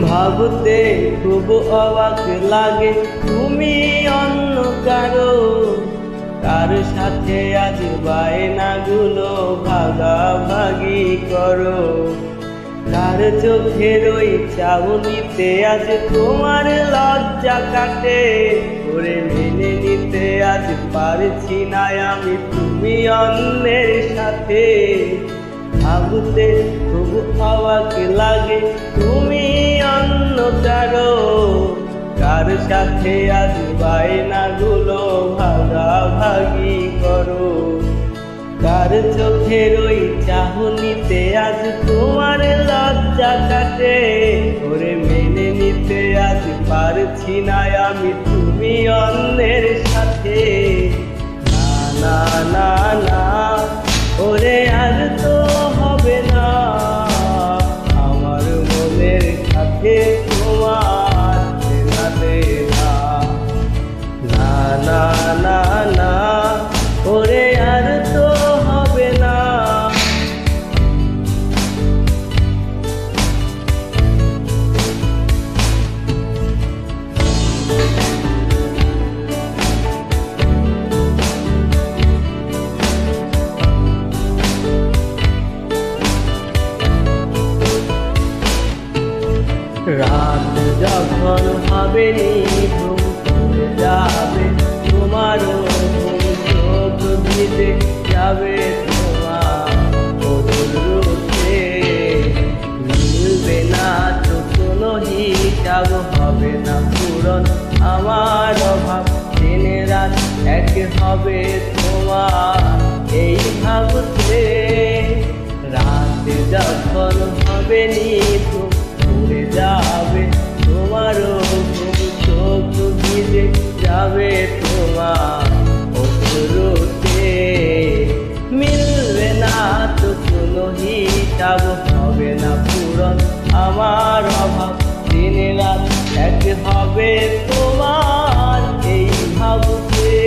ভাবতে খুব অবাক লাগে। তুমি অন্য কারও। কার সাথে আজ বায়নাগুলো ভাগাভাগি করো। কার চোখের ওই চাউনিতে আজ তোমার লজ্জা কাটে। করে মেনে নিতে আজ পারছি না আমি, তুমি অন্যের সাথে। ভাবতে খুব অবাক লাগে, তুমি অন্য কার সাথে আজ বায়নাগুলো ভাগাভাগি করো? কার চোখের ওই চাহনিতে আজ তোমার লজ্জা কাটে? ওরে মেনে নিতে আজ পারছি না আমি, তুমি অন্যের সাথে। না না না না, ওরে আর তো রাত যখন হবে যাবে, তোমারও ঘুম চোখ যাবে তোমার রূপে মিলবে না তো কোনো হিসাব আমার অভাব, দিনে রাত এক হবে তোমার। এই ভাবতে রাত যখন হবে নিখুম উড়ে যাবে তোমারও ঘুম চোখ ভিজে যাবে তোমার। অসুরতে মিলবে না তো কোনো হিসাব, হবে না পূরণ আমার অভাব, দিনে রাত এক হবে তোমার এই ভাবতে।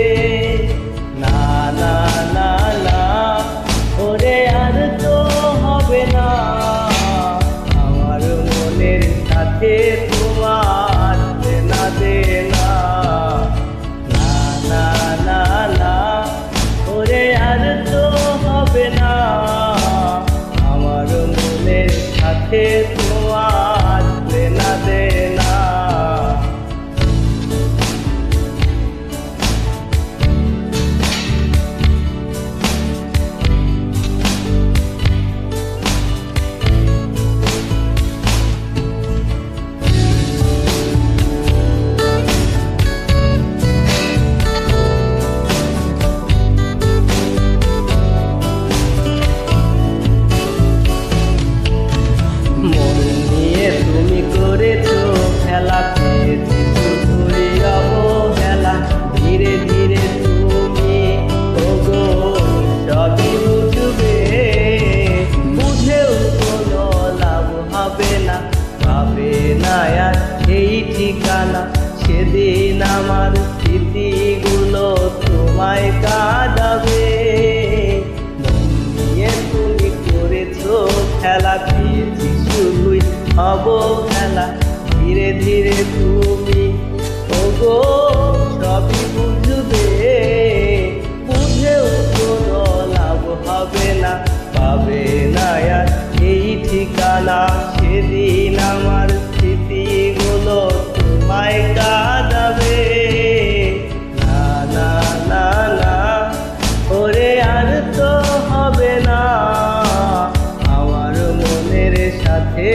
না না না না, ওরে আর তো হবে না। আমার মনের সাথে তোমার না না না ওরে আর তো হবে না। মনের সাথে ঠিকানা সেদিন আমার স্মৃতিগুলো তোমায় কাঁদাবে। না না আর তো হবে না। আমার মনের সাথে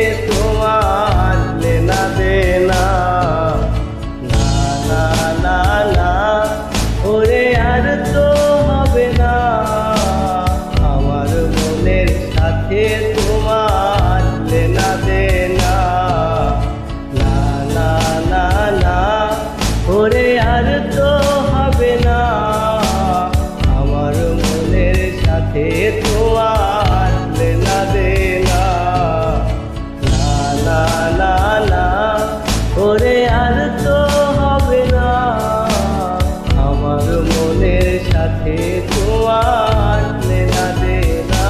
সাথে তো আসলে না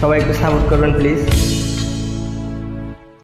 সবাই একটু সাপোর্ট করবেন প্লিজ।